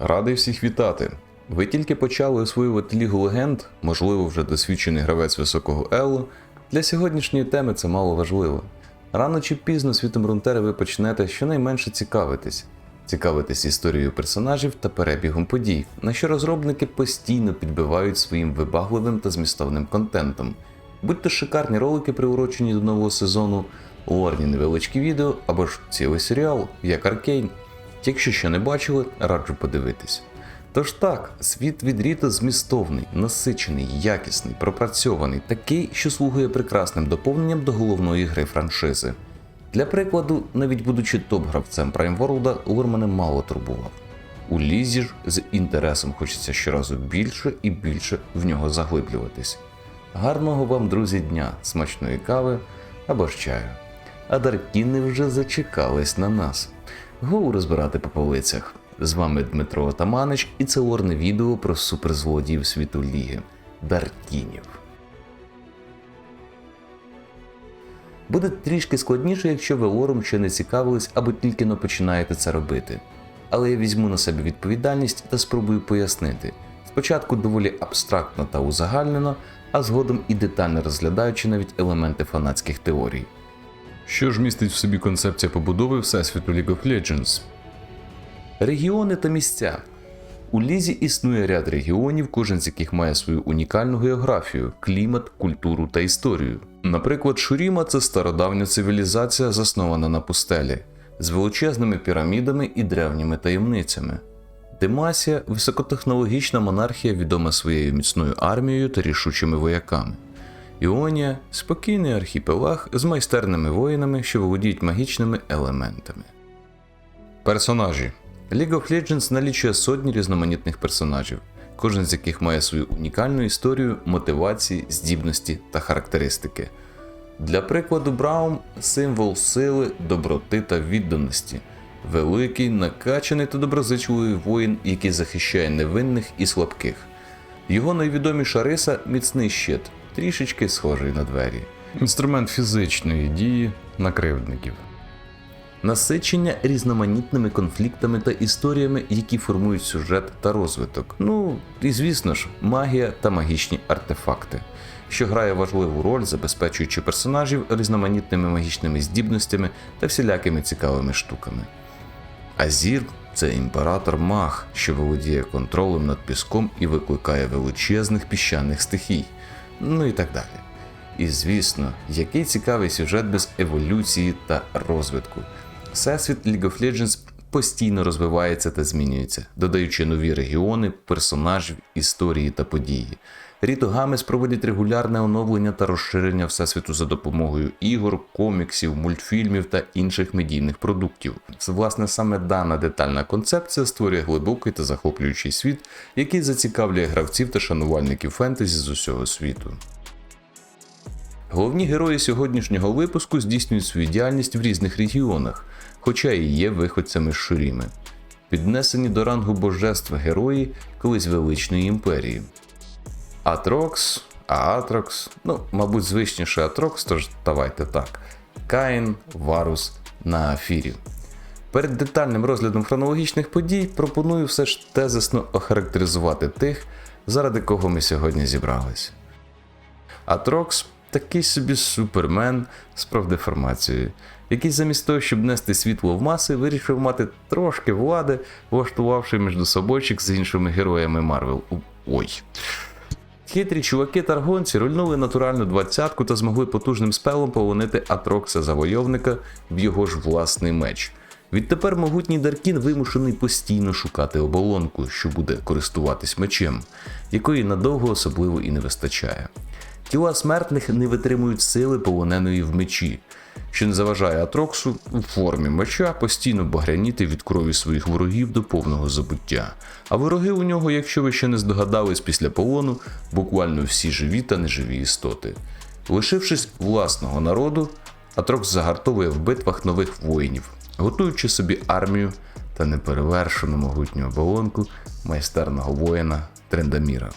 Радий всіх вітати. Ви тільки почали освоювати Лігу легенд, можливо, вже досвідчений гравець високого елу. Для сьогоднішньої теми це мало важливо. Рано чи пізно світом Рунтери ви почнете щонайменше цікавитись. Цікавитись історією персонажів та перебігом подій, на що розробники постійно підбивають своїм вибагливим та змістовним контентом. Будь то шикарні ролики, приурочені до нового сезону, лорні невеличкі відео або ж цілий серіал, як Аркейн. Якщо ще не бачили, раджу подивитись. Тож так, світ від Ріта змістовний, насичений, якісний, пропрацьований, такий, що слугує прекрасним доповненням до головної гри франшизи. Для прикладу, навіть будучи топ-гравцем World, лор мене мало турбував. У лізі ж з інтересом хочеться щоразу більше і більше в нього заглиблюватись. Гарного вам, друзі, дня, смачної кави або ж чаю. А Даркіни вже зачекались на нас. Гоу розбирати по полицях. З вами Дмитро Отаманич і це лорне відео про суперзлодіїв світу Ліги Даркінів. Буде трішки складніше, якщо ви лором ще не цікавились або тільки но починаєте це робити. Але я візьму на себе відповідальність та спробую пояснити. Спочатку доволі абстрактно та узагальнено, а згодом і детально розглядаючи навіть елементи фанатських теорій. Що ж містить в собі концепція побудови Всесвіту League of Legends? Регіони та місця. У лізі існує ряд регіонів, кожен з яких має свою унікальну географію, клімат, культуру та історію. Наприклад, Шуріма це стародавня цивілізація, заснована на пустелі, з величезними пірамідами і древніми таємницями. Демасія високотехнологічна монархія, відома своєю міцною армією та рішучими вояками. Іонія спокійний архіпелаг з майстерними воїнами, що володіють магічними елементами. Персонажі League of Legends налічує сотні різноманітних персонажів, кожен з яких має свою унікальну історію, мотивації, здібності та характеристики. Для прикладу, Браум символ сили, доброти та відданості, великий, накачаний та доброзичливий воїн, який захищає невинних і слабких. Його найвідоміша риса міцний щит, трішечки схожий на двері. Інструмент фізичної дії на кривдників. Насичення різноманітними конфліктами та історіями, які формують сюжет та розвиток. Ну і звісно ж, магія та магічні артефакти, що грає важливу роль, забезпечуючи персонажів різноманітними магічними здібностями та всілякими цікавими штуками. Азір це імператор маг, що володіє контролем над піском і викликає величезних піщаних стихій, ну і так далі. І звісно, який цікавий сюжет без еволюції та розвитку. Всесвіт League of Legends постійно розвивається та змінюється, додаючи нові регіони, персонажів, історії та події. Ріто Гамес проводить регулярне оновлення та розширення всесвіту за допомогою ігор, коміксів, мультфільмів та інших медійних продуктів. Власне, саме дана детальна концепція створює глибокий та захоплюючий світ, який зацікавлює гравців та шанувальників фентезі з усього світу. Головні герої сьогоднішнього випуску здійснюють свою діяльність в різних регіонах, хоча і є виходцями з Шуріми, піднесені до рангу божеств герої колись величної імперії. Атрокс, Аатрокс, ну, мабуть, звичніше Атрокс, тож давайте так. Каїн, Варус на Афірі. Перед детальним розглядом хронологічних подій пропоную все ж тезисно охарактеризувати тих, заради кого ми сьогодні зібрались. Атрокс такий собі супермен з профдеформацією, який замість того, щоб нести світло в маси, вирішив мати трошки влади, влаштувавши між собойчик з іншими героями Марвел. Ой. Хитрі чуваки таргонці рульнули натуральну двадцятку та змогли потужним спелом полонити Атрокса завойовника в його ж власний меч. Відтепер могутній Даркін вимушений постійно шукати оболонку, що буде користуватись мечем, якої надовго особливо і не вистачає. Тіла смертних не витримують сили полоненої в мечі, що не заважає Атроксу у формі меча постійно багряніти від крові своїх ворогів до повного забуття. А вороги у нього, якщо ви ще не здогадались після полону, буквально всі живі та неживі істоти. Лишившись власного народу, Атрокс загартовує в битвах нових воїнів, готуючи собі армію та неперевершену могутню оболонку майстерного воїна Трендаміра.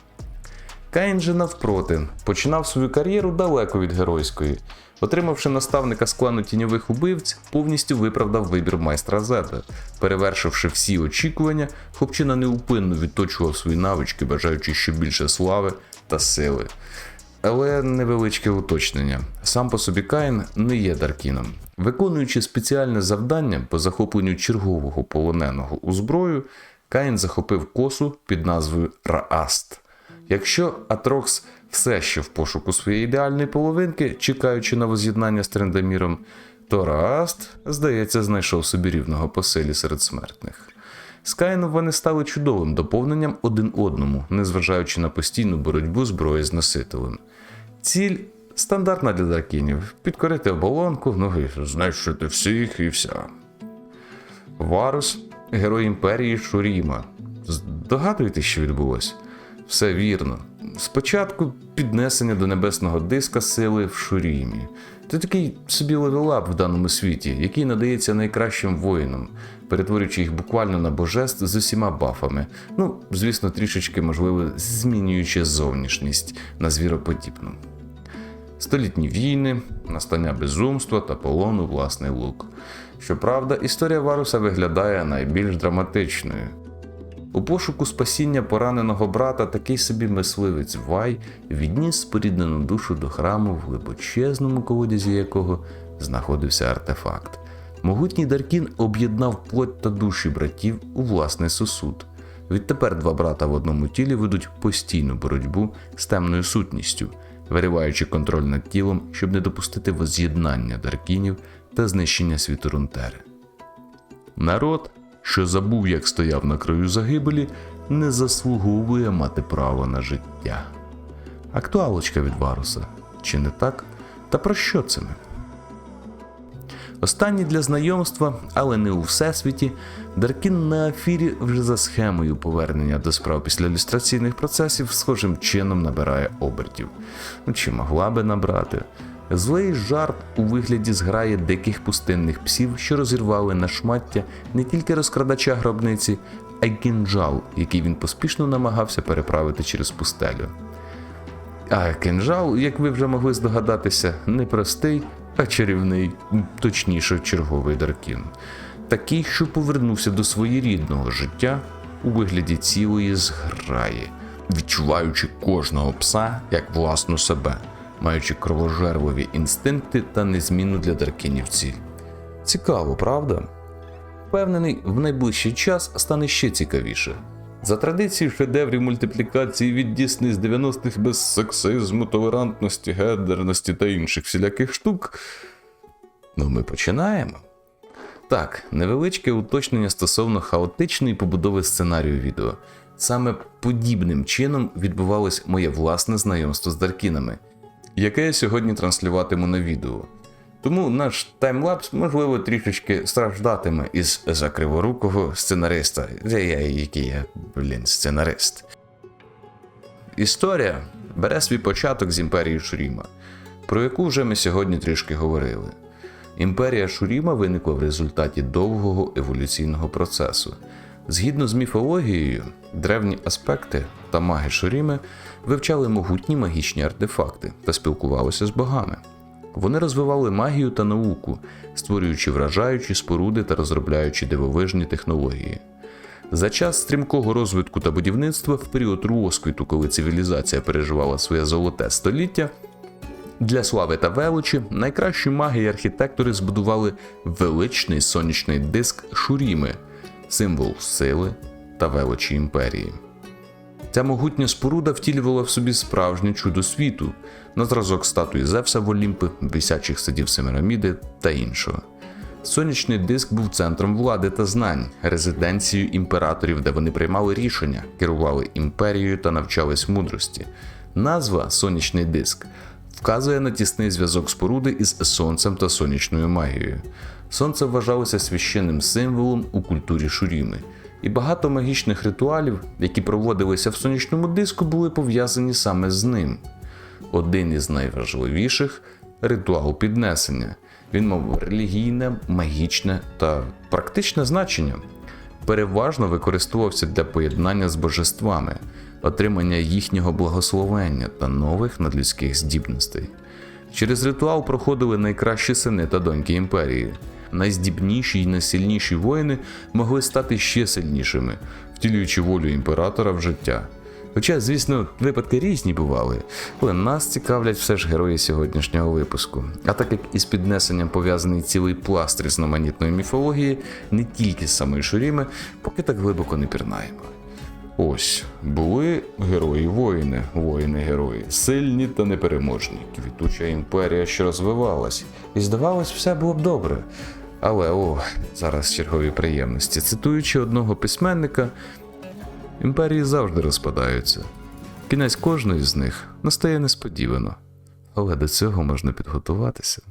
Каїн же навпроти починав свою кар'єру далеко від геройської. Отримавши наставника з клану тіньових убивць, повністю виправдав вибір майстра Зеда. Перевершивши всі очікування, хлопчина неупинно відточував свої навички, бажаючи ще більше слави та сили. Але невеличке уточнення. Сам по собі Каїн не є Даркіном. Виконуючи спеціальне завдання по захопленню чергового полоненого у зброю, Каїн захопив косу під назвою Рааст. Якщо Атрокс все ще в пошуку своєї ідеальної половинки, чекаючи на воз'єднання з Трендаміром, то Рааст, здається, знайшов собі рівного по силі серед смертних. З Каїном вони стали чудовим доповненням один одному, незважаючи на постійну боротьбу зброї з носителем. Ціль стандартна для дракінів підкорити оболонку, ну і знищити всіх і вся. Варус герой імперії Шуріма. Здогадуєтесь, що відбулося? Все вірно. Спочатку піднесення до небесного диска сили в Шурімі. Це такий собі левелап в даному світі, який надається найкращим воїнам, перетворюючи їх буквально на божеств з усіма бафами. Ну, звісно, трішечки, можливо, змінюючи зовнішність на звіроподібну. Столітні війни, настання безумства та полону власний лук. Щоправда, історія Варуса виглядає найбільш драматичною. У пошуку спасіння пораненого брата такий собі мисливець Вай відніс споріднену душу до храму, в глибочезному колодязі якого знаходився артефакт. Могутній Даркін об'єднав плоть та душі братів у власний сосуд. Відтепер два брата в одному тілі ведуть постійну боротьбу з темною сутністю, вириваючи контроль над тілом, щоб не допустити воз'єднання Даркінів та знищення світу Рунтери. Народ, що забув, як стояв на краю загибелі, не заслуговує мати право на життя. Актуалочка від Варуса. Чи не так? Та про що це ми? Останній для знайомства, але не у всесвіті, Даркін на афірі вже за схемою повернення до справ після ілюстраційних процесів схожим чином набирає обертів. Ну, Чи могла би набрати? Злий жарт у вигляді зграї диких пустинних псів, що розірвали на шмаття не тільки розкрадача гробниці, а й кінжал, який він поспішно намагався переправити через пустелю. А кинжал, як ви вже могли здогадатися, не простий, а чарівний, точніше, черговий Даркін. Такий, що повернувся до своєрідного життя у вигляді цілої зграї, відчуваючи кожного пса як власну себе, маючи кровожерливі інстинкти та незмінну для Даркінів ціль. Цікаво, правда? Впевнений, в найближчий час стане ще цікавіше. За традицією шедеврів мультиплікації від Дісни з 90-х без сексизму, толерантності, гендерності та інших всіляких штук. Ну, ми починаємо. Так, невеличке уточнення стосовно хаотичної побудови сценарію відео. Саме подібним чином відбувалось моє власне знайомство з Даркінами, яке я сьогодні транслюватиму на відео. Тому наш таймлапс, можливо, трішечки страждатиме із за криворукого сценариста, де я який я, блін, сценарист. Історія бере свій початок з імперії Шуріма, про яку вже ми сьогодні трішки говорили. Імперія Шуріма виникла в результаті довгого еволюційного процесу. Згідно з міфологією, древні аспекти та маги Шуріми вивчали могутні магічні артефакти та спілкувалися з богами. Вони розвивали магію та науку, створюючи вражаючі споруди та розробляючи дивовижні технології. За час стрімкого розвитку та будівництва, в період розквіту, коли цивілізація переживала своє золоте століття, для слави та величі найкращі маги і архітектори збудували величний сонячний диск Шуріми, символ сили та величі імперії. Ця могутня споруда втілювала в собі справжнє чудо світу, на зразок статуї Зевса в Олімпи, висячих садів Семираміди та іншого. Сонячний диск був центром влади та знань, резиденцією імператорів, де вони приймали рішення, керували імперією та навчались мудрості. Назва сонячний диск вказує на тісний зв'язок споруди із сонцем та сонячною магією. Сонце вважалося священним символом у культурі Шуріми, і багато магічних ритуалів, які проводилися в сонячному диску, були пов'язані саме з ним. Один із найважливіших ритуал піднесення. Він мав релігійне, магічне та практичне значення. Переважно використовувався для поєднання з божествами. отримання їхнього благословення та нових надлюдських здібностей. Через ритуал проходили найкращі сини та доньки імперії. Найздібніші й найсильніші воїни могли стати ще сильнішими, втілюючи волю імператора в життя. Хоча, звісно, випадки різні бували, але нас цікавлять все ж герої сьогоднішнього випуску. А так як із піднесенням пов'язаний цілий пласт різноманітної міфології, не тільки з самої Шуріми, поки так глибоко не пірнаємо. Ось були герої-воїни, воїни-герої, сильні та непереможні, квітуча імперія, що розвивалась, і здавалось, все було б добре. Але о, зараз чергові приємності. Цитуючи одного письменника, імперії завжди розпадаються. Кінець кожної з них настає несподівано, але до цього можна підготуватися.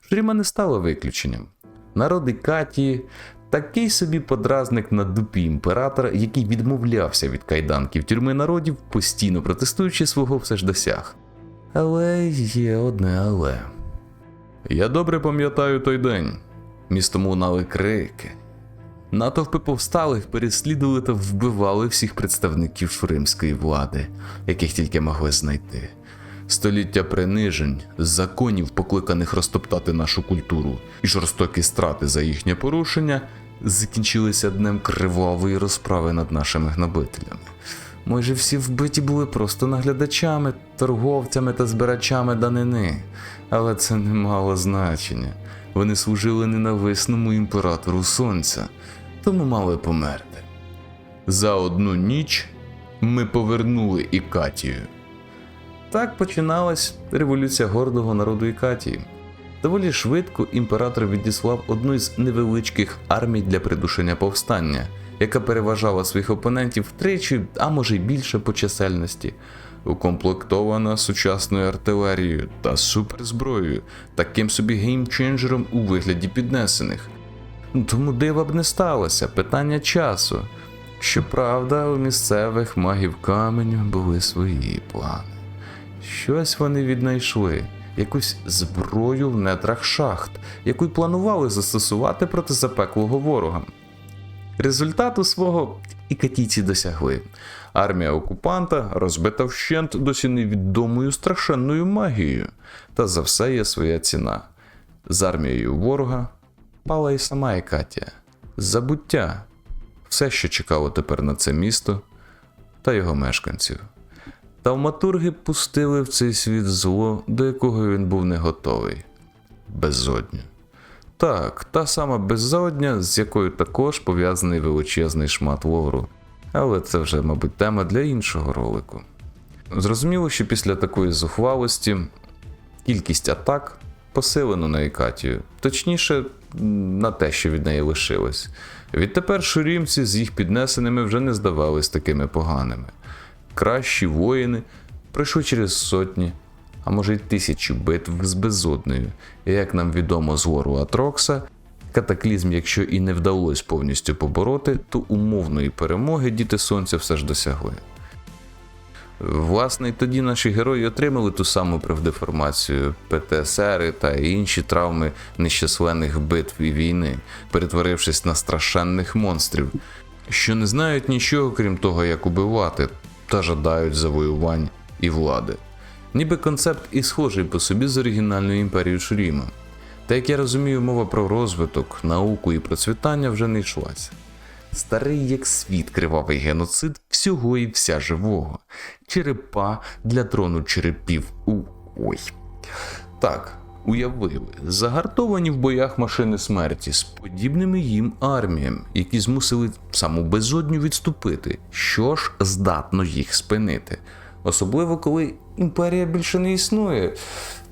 Шуріма не стала виключенням. Народи Катії такий собі подразник на дупі імператора, який відмовлявся від кайданків тюрми народів, постійно протестуючи свого все ж досяг. Але є одне але. Я добре пам'ятаю той день. Містом лунали крики. Натовпи повсталих переслідували та вбивали всіх представників римської влади, яких тільки могли знайти. Століття принижень, законів, покликаних розтоптати нашу культуру, і жорстокі страти за їхнє порушення закінчилися днем кривавої розправи над нашими гнобителями. Майже всі вбиті були просто наглядачами, торговцями та збирачами данини, але це не мало значення. Вони служили ненависному імператору сонця, тому мали померти. За одну ніч ми повернули Ікатію. Так починалась революція гордого народу Ікатії. Доволі швидко імператор відіслав одну із невеличких армій для придушення повстання, яка переважала своїх опонентів втричі, а може й більше по чисельності, укомплектована сучасною артилерією та суперзброєю, таким собі геймченджером у вигляді піднесених. Тому дива б не сталося, питання часу. Щоправда, у місцевих магів каменю були свої плани. Щось вони віднайшли, якусь зброю в нетрах шахт, яку й планували застосувати проти запеклого ворога. Результату свого і катійці досягли. Армія окупанта розбита вщент досі невідомою страшенною магією, та за все є своя ціна. З армією ворога пала і сама Екатія. Забуття все, що чекало тепер на це місто та його мешканців. Тавматурги пустили в цей світ зло, до якого він був не готовий безодню. Так, та сама безодня, з якою також пов'язаний величезний шмат лору. Але це вже, мабуть, тема для іншого ролику. Зрозуміло, що після такої зухвалості кількість атак посилено на Ікатію, точніше, на те, що від неї лишилось. Відтепер шурімці з їх піднесеними вже не здавались такими поганими. Кращі воїни пройшли через сотні, а може й тисячі битв з безодною, і як нам відомо з гору Атрокса, катаклізм, якщо і не вдалося повністю побороти, то умовної перемоги діти сонця все ж досягли. Власне, і тоді наші герої отримали ту саму правдеформацію ПТСР та інші травми нещасленних битв і війни, перетворившись на страшенних монстрів, що не знають нічого крім того, як убивати, та жадають завоювань і влади. Ніби концепт і схожий по собі з оригінальною імперією Шуріма. Та як я розумію, мова про розвиток, науку і процвітання вже не йшлася. Старий як світ кривавий геноцид всього і вся живого. Черепа для трону черепів. У... Ой. Так, уявили, загартовані в боях машини смерті з подібними їм арміям, які змусили саму безодню відступити. Що ж здатно їх спинити? Особливо коли імперія більше не існує.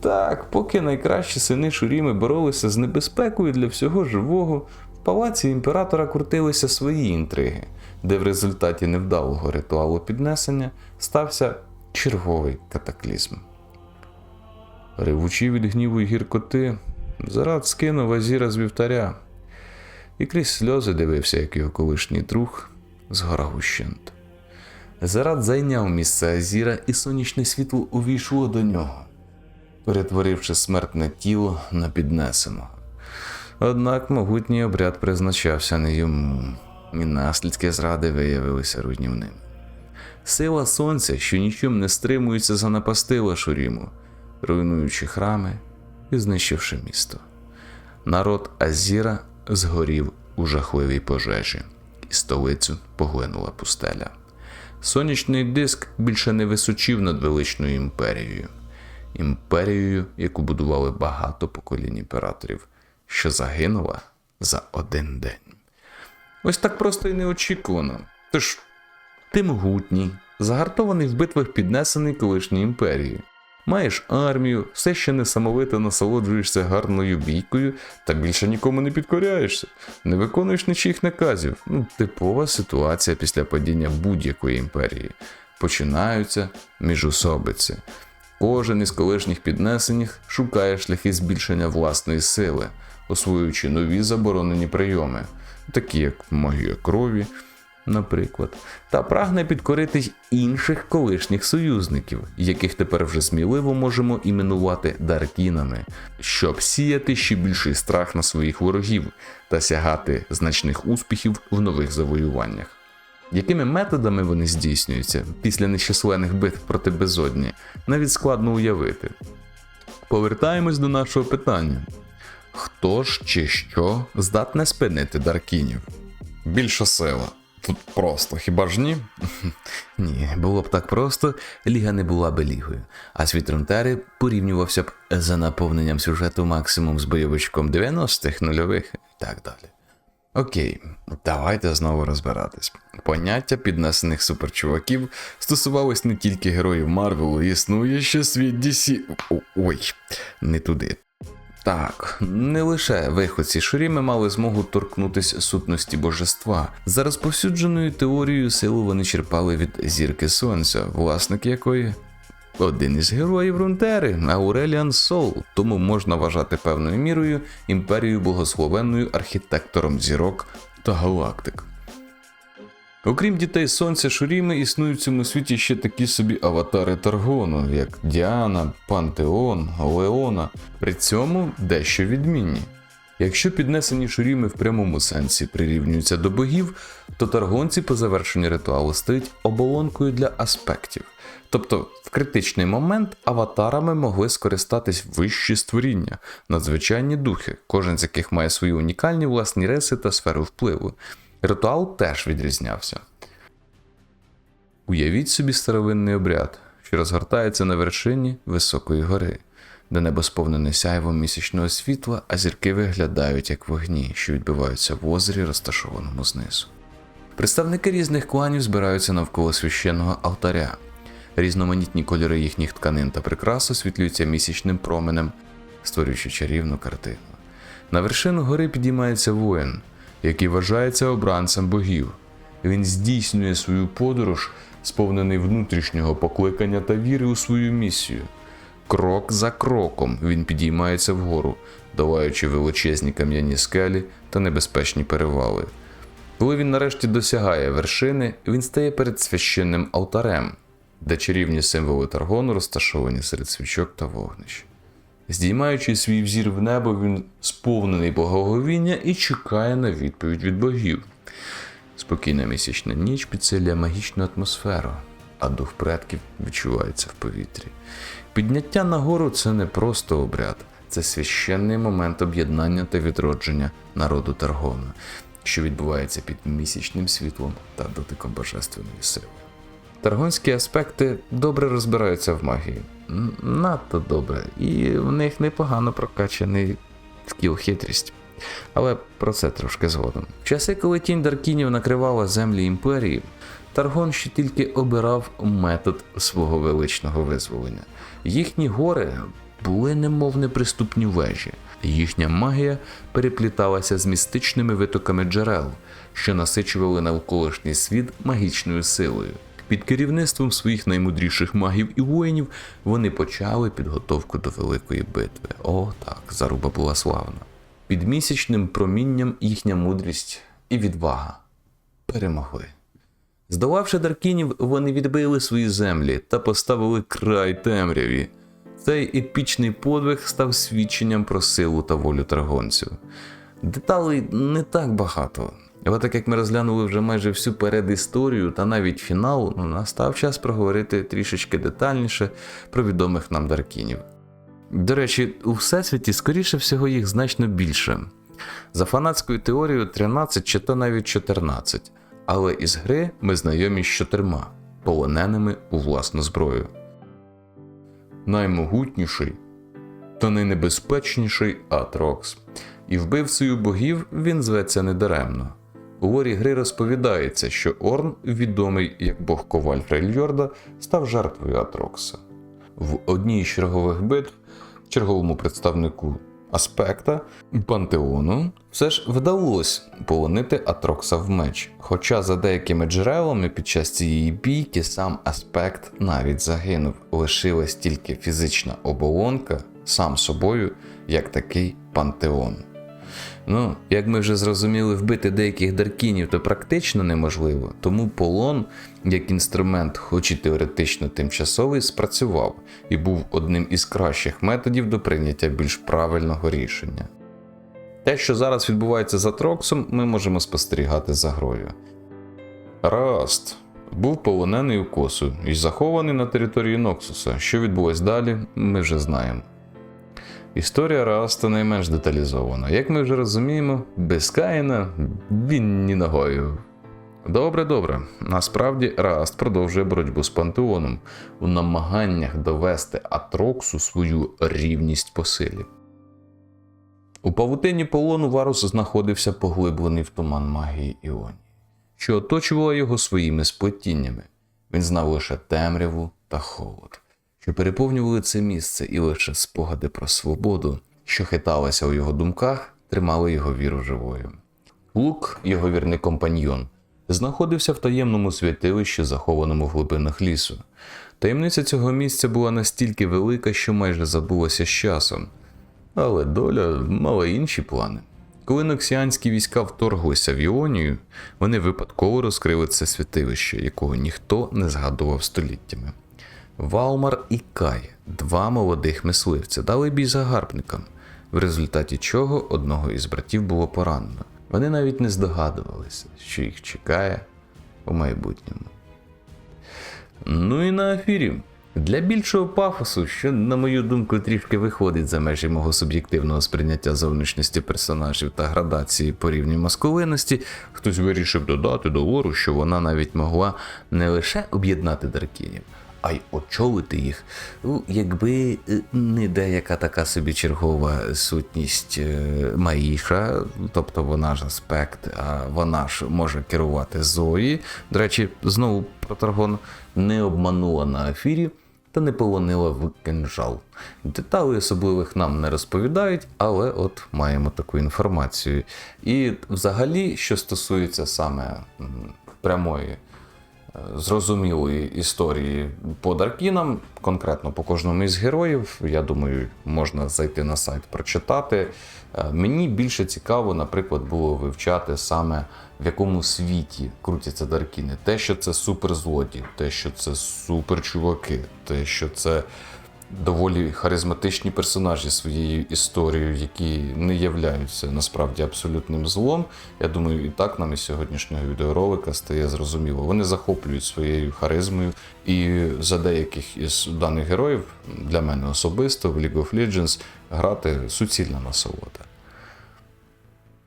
Так, поки найкращі сини Шуріми боролися з небезпекою для всього живого, в палаці імператора крутилися свої інтриги, де в результаті невдалого ритуалу піднесення стався черговий катаклізм. Ревучі від гніву й гіркоти, Зарад скинув Азіра з вівтаря і крізь сльози дивився, як його колишній друг згорав ущент. Зарад зайняв місце Азіра, і сонячне світло увійшло до нього, перетворивши смертне тіло на піднесеного. Однак могутній обряд призначався не йому, і наслідки зради виявилися руйнівними. Сила сонця, що нічим не стримується, занапастила Шуріму, руйнуючи храми і знищивши місто. Народ Азіра згорів у жахливій пожежі, і столицю поглинула пустеля. Сонячний диск більше не височив над величною імперією, імперією, яку будували багато поколінь імператорів, що загинула за один день. Ось так просто і неочікувано. Тож ти могутній, загартований в битвах піднесений колишньої імперії. Маєш армію, все ще несамовито насолоджуєшся гарною бійкою та більше нікому не підкоряєшся, не виконуєш нічих наказів. Ну, типова ситуація після падіння будь-якої імперії. Починаються міжусобиці. Кожен із колишніх піднесених шукає шляхи збільшення власної сили, освоюючи нові заборонені прийоми, такі як магія крові, наприклад, та прагне підкорити й інших колишніх союзників, яких тепер вже сміливо можемо іменувати даркінами, щоб сіяти ще більший страх на своїх ворогів та сягати значних успіхів в нових завоюваннях. Якими методами вони здійснюються після нещасленних битв проти безодні, навіть складно уявити. Повертаємось до нашого питання: хто ж чи що здатне спинити Даркінів? Більша сила. Тут просто, хіба ж ні? Ні, було б так просто, ліга не була би лігою, а світ Рунтери порівнювався б за наповненням сюжету максимум з бойовичком 90-х нульових і так далі. Окей, давайте знову розбиратись. Поняття піднесених суперчуваків стосувалось не тільки героїв Марвелу, існує ще світ DC. Ой, не туди. Так, не лише виходці Шуріми мали змогу торкнутися сутності божества. За розповсюдженою теорією силу вони черпали від зірки сонця, власник якої один із героїв Рунтери, Ауреліан Сол, тому можна вважати певною мірою імперію благословенною архітектором зірок та галактик. Окрім дітей сонця Шуріми, існують в цьому світі ще такі собі аватари Таргону, як Діана, Пантеон, Леона, при цьому дещо відмінні. Якщо піднесені шуріми в прямому сенсі прирівнюються до богів, то таргонці по завершенні ритуалу стають оболонкою для аспектів. Тобто в критичний момент аватарами могли скористатись вищі створіння, надзвичайні духи, кожен з яких має свої унікальні власні риси та сферу впливу. Ритуал теж відрізнявся. Уявіть собі старовинний обряд, що розгортається на вершині високої гори, де небо сповнене сяйвом місячного світла, а зірки виглядають як вогні, що відбиваються в озері, розташованому знизу. Представники різних кланів збираються навколо священного алтаря. Різноманітні кольори їхніх тканин та прикрас освітлюються місячним променем, створюючи чарівну картину. На вершину гори підіймається воїн, який вважається обранцем богів. Він здійснює свою подорож, сповнений внутрішнього покликання та віри у свою місію. Крок за кроком він підіймається вгору, долаючи величезні кам'яні скелі та небезпечні перевали. Коли він нарешті досягає вершини, він стає перед священним алтарем, де чарівні символи Таргону розташовані серед свічок та вогнищ. Здіймаючи свій взір в небо, він сповнений благоговіння і чекає на відповідь від богів. Спокійна місячна ніч підсилює магічну атмосферу, а дух предків відчувається в повітрі. Підняття нагору це не просто обряд, це священний момент об'єднання та відродження народу Таргону, що відбувається під місячним світлом та дотиком божественної сили. Таргонські аспекти добре розбираються в магії. Надто добре, і в них непогано прокачаний скіл хитрість. Але про це трошки згодом. В часи, коли тінь Даркінів накривала землі імперії, Таргон ще тільки обирав метод свого величного визволення. Їхні гори були немов неприступні вежі. Їхня магія перепліталася з містичними витоками джерел, що насичували навколишній світ магічною силою. Під керівництвом своїх наймудріших магів і воїнів вони почали підготовку до великої битви. О, так, заруба була славна. Під місячним промінням їхня мудрість і відвага перемогли. Здолавши Даркінів, вони відбили свої землі та поставили край темряві. Цей епічний подвиг став свідченням про силу та волю таргонців. Деталей не так багато, Але так як ми розглянули вже майже всю передісторію та навіть фінал, ну, настав час проговорити трішечки детальніше про відомих нам Даркінів. До речі, у Всесвіті, скоріше всього, їх значно більше. За фанатською теорією 13 чи то навіть 14, але із гри ми знайомі з чотирма полоненими у власну зброю. Наймогутніший та найнебезпечніший Атрокс. І вбивцею богів він зветься недаремно. У ворі гри розповідається, що Орн, відомий як бог коваль Фрейльорда, став жертвою Атрокса. В одній з чергових битв черговому представнику аспекта пантеону все ж вдалося полонити Атрокса в меч. Хоча за деякими джерелами під час цієї бійки сам аспект навіть загинув, лишилась тільки фізична оболонка сам собою, як такий пантеон. Ну, як ми вже зрозуміли, вбити деяких даркінів то практично неможливо, тому полон як інструмент, хоч і теоретично тимчасовий, спрацював і був одним із кращих методів до прийняття більш правильного рішення. Те, що зараз відбувається за Троксом, ми можемо спостерігати за грою. Раст був полонений у косу і захований на території Ноксуса. Що відбулось далі, ми вже знаємо. Історія Раста найменш деталізована. Як ми вже розуміємо, без Каїна він ні ногою. Добре, добре. Насправді Раст продовжує боротьбу з пантеоном у намаганнях довести Атроксу свою рівність по силі. У павутині полону Варус знаходився поглиблений в туман магії Іонії, що оточувала його своїми сплетіннями. Він знав лише темряву та холод що переповнювали це місце, і лише спогади про свободу, що хиталася у його думках, тримали його віру живою. Лук, його вірний компаньйон, знаходився в таємному святилищі, захованому в глибинах лісу. Таємниця цього місця була настільки велика, що майже забулася з часом. Але доля мала інші плани. Коли ноксіанські війська вторглися в Іонію, вони випадково розкрили це святилище, якого ніхто не згадував століттями. Валмар і Кай, два молодих мисливця, дали бій загарбникам, в результаті чого одного із братів було поранено. Вони навіть не здогадувалися, що їх чекає у майбутньому. Ну і на ефірі. Для більшого пафосу, що, на мою думку, трішки виходить за межі мого суб'єктивного сприйняття зовнішності персонажів та градації по рівню маскулинності, хтось вирішив додати до лору, що вона навіть могла не лише об'єднати даркінів, а й очолити їх. Ну, якби е, не деяка така собі чергова сутність е, Маїша, тобто вона ж аспект, а вона ж може керувати Зої. До речі, знову Протаргон не обманула на ефірі. Та не полонила в кинжал. Деталей особливих нам не розповідають, але от маємо таку інформацію. І взагалі, що стосується саме прямої зрозумілої історії по Даркінам, конкретно по кожному із героїв. Я думаю, можна зайти на сайт прочитати. Е, мені більше цікаво, наприклад, було вивчати саме в якому світі крутяться Даркіни. Те, що це суперзлоді, те, що це суперчуваки, те, що це доволі харизматичні персонажі своєю історією, які не являються насправді абсолютним злом. Я думаю, і так нам із сьогоднішнього відеоролика стає зрозуміло. Вони захоплюють своєю харизмою, і за деяких із даних героїв для мене особисто в League of Legends грати суцільна насолода.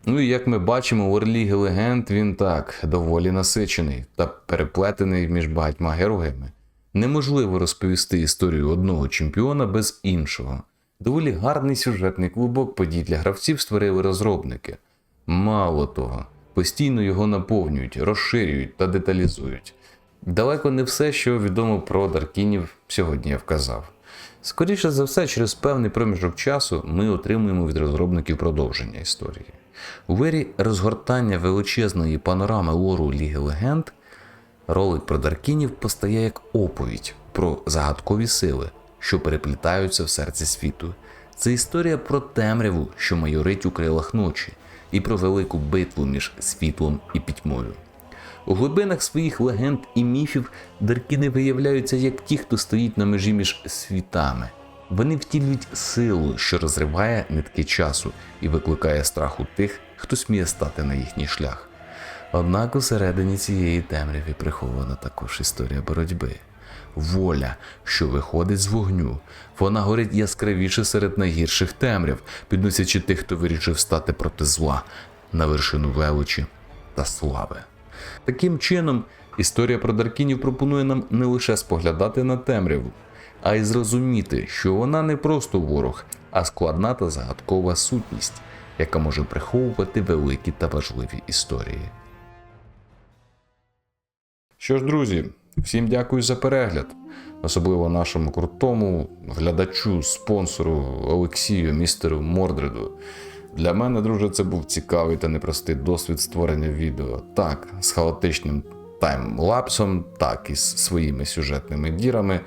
Ну і як ми бачимо, у Ліги Легенд він так доволі насичений та переплетений між багатьма героями. Неможливо розповісти історію одного чемпіона без іншого. Доволі гарний сюжетний клубок подій для гравців створили розробники. Мало того, постійно його наповнюють, розширюють та деталізують. Далеко не все, що відомо про Даркінів, сьогодні я вказав. Скоріше за все, через певний проміжок часу ми отримуємо від розробників продовження історії. У вирі розгортання величезної панорами лору Ліги Легенд Ролик про Даркінів постає як оповідь про загадкові сили, що переплітаються в серці світу. Це історія про темряву, що майорить у крилах ночі, і про велику битву між світлом і пітьмою. У глибинах своїх легенд і міфів Даркіни виявляються як ті, хто стоїть на межі між світами. Вони втілюють силу, що розриває нитки часу і викликає страх у тих, хто сміє стати на їхній шлях. Однак усередині цієї темряви прихована також історія боротьби. Воля, що виходить з вогню, вона горить яскравіше серед найгірших темряв, підносячи тих, хто вирішив стати проти зла на вершину величі та слави. Таким чином, історія про Даркінів пропонує нам не лише споглядати на темряву, а й зрозуміти, що вона не просто ворог, а складна та загадкова сутність, яка може приховувати великі та важливі історії. Що ж, друзі, всім дякую за перегляд, особливо нашому крутому глядачу, спонсору Олексію, містеру Мордреду. Для мене, друже, це був цікавий та непростий досвід створення відео. Так, з хаотичним таймлапсом, так і з своїми сюжетними дірами.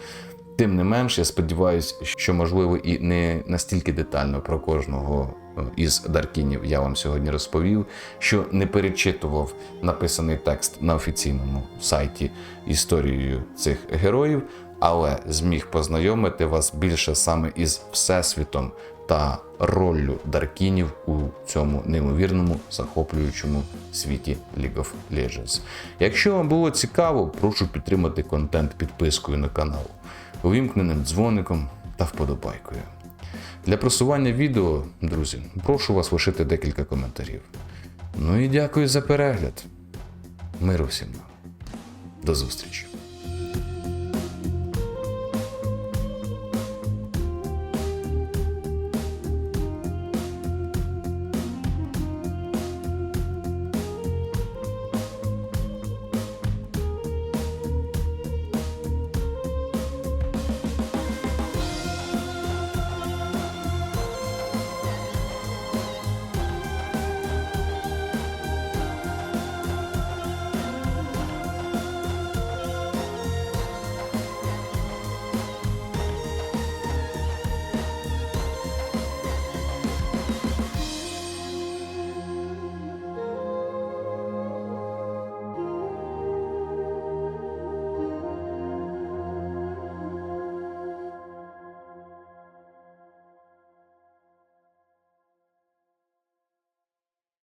Тим не менш, я сподіваюся, що можливо і не настільки детально про кожного із Даркінів я вам сьогодні розповів, що не перечитував написаний текст на офіційному сайті історією цих героїв, але зміг познайомити вас більше саме із всесвітом та роллю Даркінів у цьому неймовірному захоплюючому світі League of Legends. Якщо вам було цікаво, прошу підтримати контент підпискою на канал, увімкненим дзвоником та вподобайкою. Для просування відео, друзі, прошу вас лишити декілька коментарів. Ну і дякую за перегляд. Миру всім. До зустрічі!